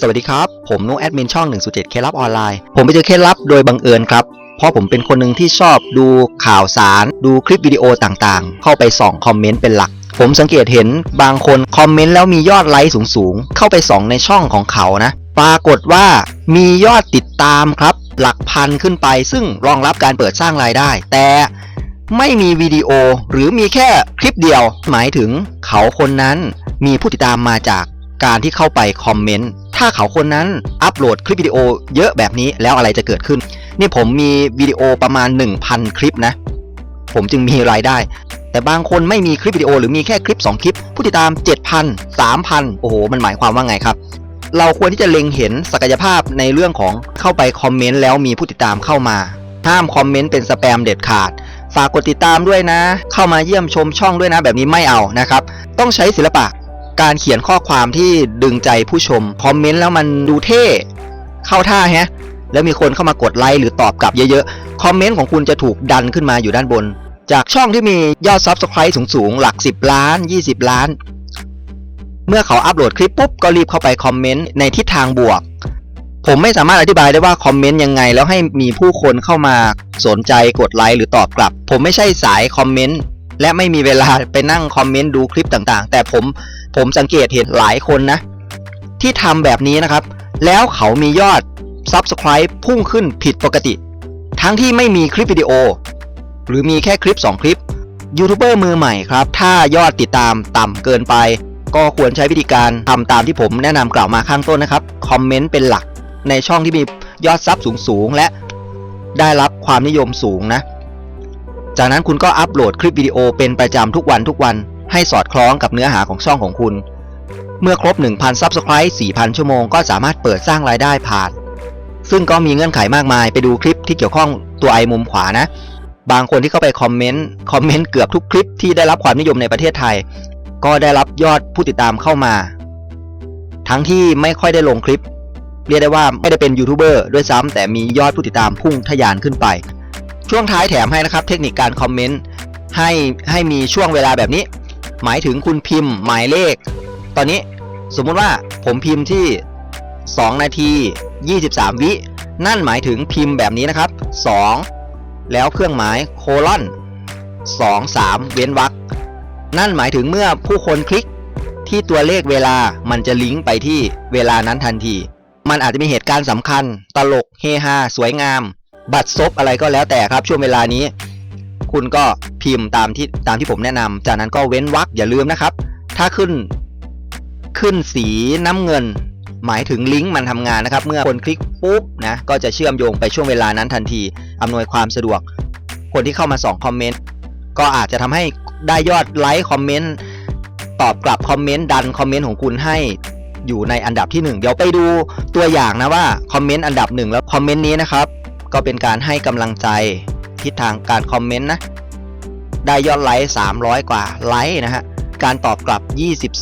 สวัสดีครับ ผมนุแอดมินช่อง 107เคล็ดลับออนไลน์ ผมไปเจอเคล็ดลับโดยบังเอิญครับ เพราะผมเป็นคนหนึ่งที่ชอบดูข่าวสาร ดูคลิปวิดีโอต่างๆ เข้าไปส่องคอมเมนต์เป็นหลัก ผมสังเกตเห็นบางคนคอมเมนต์แล้วมียอดไลค์สูงๆ เข้าไปส่องในช่องของเขานะ ปรากฏว่ามียอดติดตามครับ หลักพันขึ้นไป ซึ่งรองรับการเปิดสร้างรายได้ แต่ไม่มีวิดีโอหรือมีแค่คลิปเดียว หมายถึงเขาคนนั้นมีผู้ติดตามมาจากการที่เข้าไปคอมเมนต์ ถ้าเขาคนนั้นอัปโหลดคลิปวิดีโอเยอะแบบนี้แล้วอะไรจะเกิดขึ้น นี่ผมมีวิดีโอประมาณ 1,000 คลิปนะ ผมจึงมีรายได้ แต่บางคนไม่มีคลิปวิดีโอหรือมีแค่คลิป 2 คลิป ผู้ติดตาม 7,000 3,000 โอ้โห มันหมายความว่าไงครับ เราควรที่จะเล็งเห็นศักยภาพในเรื่องของเข้าไปคอมเมนต์แล้วมีผู้ติดตามเข้ามาห้ามคอมเมนต์เป็นสแปมเด็ดขาด ฝากกดติดตามด้วยนะ เข้ามาเยี่ยมชมช่องด้วยนะ แบบนี้ไม่เอานะครับ ต้องใช้ศิลปะ การเขียนข้อความที่ดึงใจผู้ชมคอมเมนต์แล้วมันดูเท่เข้าท่าแฮะแล้วมีคนเข้ามากดไลค์หรือตอบกลับเยอะๆ คอมเมนต์ของคุณจะถูกดันขึ้นมาอยู่ด้านบน จากช่องที่มียอด Subscribe สูงๆ หลัก 10 ล้าน 20 ล้าน เมื่อเขาอัปโหลดคลิปปุ๊บ ก็รีบเข้าไปคอมเมนต์ในทิศทางบวก ผมไม่สามารถอธิบายได้ว่าคอมเมนต์ยังไง แล้วให้มีผู้คนเข้ามาสนใจกดไลค์หรือตอบกลับ ผมไม่ใช่สายคอมเมนต์ และไม่มีเวลาไปนั่งคอมเมนต์ดูคลิปต่างๆ แต่ผมผมสังเกตเห็นหลายคนนะ ที่ทำแบบนี้นะครับ แล้วเขามียอด Subscribe พุ่งขึ้นผิดปกติ ทั้งที่ไม่มีคลิปวิดีโอ หรือมีแค่คลิป 2 คลิปยูทูบเบอร์มือใหม่ครับ ถ้ายอดติดตามต่ำเกินไป ก็ควรใช้วิธีการทำตามที่ผมแนะนำกล่าวมาข้างต้นนะครับคอมเมนต์เป็นหลักในช่องที่มียอดซับสูงๆและได้รับความนิยมสูงนะ จากนั้นคุณก็อัปโหลดคลิปวิดีโอเป็นประจำทุกวันทุกวันให้สอดคล้องกับเนื้อหาของช่องของคุณ เมื่อครบ 1,000 Subscribe 4,000 ชั่วโมงก็สามารถเปิดสร้างรายได้ผ่าน ซึ่งก็มีเงื่อนไขมากมายไปดูคลิปที่เกี่ยวข้องตัวไอมุมขวานะ บางคนที่เข้าไปคอมเมนต์คอมเมนต์เกือบทุกคลิปที่ได้รับความนิยมในประเทศไทย ก็ได้รับยอดผู้ติดตามเข้ามา ทั้งที่ไม่ค่อยได้ลงคลิป เรียกได้ว่าไม่ได้เป็นยูทูบเบอร์ด้วยซ้ำแต่มียอดผู้ติดตามพุ่งทะยานขึ้นไป ช่วงท้ายแถมให้นะครับเทคนิคการคอมเมนต์ให้ให้มีช่วงเวลาแบบนี้ หมายถึงคุณพิมพ์หมายเลข ตอนนี้สมมุติว่าผมพิมพ์ที่ 2 นาที 23 วินั่นหมายถึงพิมพ์แบบนี้นะครับ 2 แล้วเครื่องหมายโคลอน2 3 เว้นวรรคนั่นหมายถึงเมื่อผู้คนคลิกที่ตัวเลขเวลามันจะลิงก์ไปที่เวลานั้นทันที มันอาจจะมีเหตุการณ์สำคัญ ตลก เฮฮา สวยงาม บัตรซบอะไรก็แล้วแต่ครับช่วงเวลานี้ คุณก็พิมพ์ตามที่ตามที่ผมแนะนำจากนั้นก็เว้นวรรคอย่าลืมนะครับ ถ้าขึ้นขึ้นสีน้ำเงิน หมายถึงลิงก์มันทำงานนะครับ เมื่อคนคลิกปุ๊บนะก็จะเชื่อมโยงไปช่วงเวลานั้นทันทีอำนวยความสะดวก คนที่เข้ามาส่องคอมเมนต์ก็อาจจะทำให้ได้ยอดไลค์คอมเมนต์ตอบกลับคอมเมนต์ดันคอมเมนต์ของคุณให้อยู่ในอันดับที่ 1 เดี๋ยวไปดูตัวอย่างนะว่าคอมเมนต์อันดับหนึ่งแล้วคอมเมนต์นี้นะครับ ก็เป็นการให้กำลังใจทิศทางการคอมเมนต์นะ ได้ยอดไลค์ 300 กว่าไลค์นะฮะ การตอบกลับ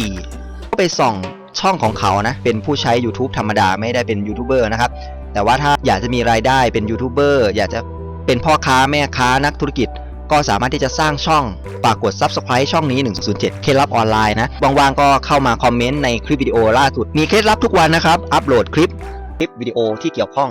24 ก็ไปส่องช่องของเขานะ เป็นผู้ใช้ YouTube ธรรมดาไม่ได้เป็นยูทูบเบอร์นะครับ แต่ว่าถ้าอยากจะมีรายได้เป็นยูทูบเบอร์อยากจะเป็นพ่อค้าแม่ค้านักธุรกิจ ก็สามารถที่จะสร้างช่องฝากกด Subscribe ช่องนี้ 107 เคล็ดลับออนไลน์นะว่างๆก็เข้ามาคอมเมนต์ในคลิปวิดีโอล่าสุด มีเคล็ดลับทุกวันนะครับ อัปโหลดคลิป คลิปวิดีโอที่เกี่ยวข้อง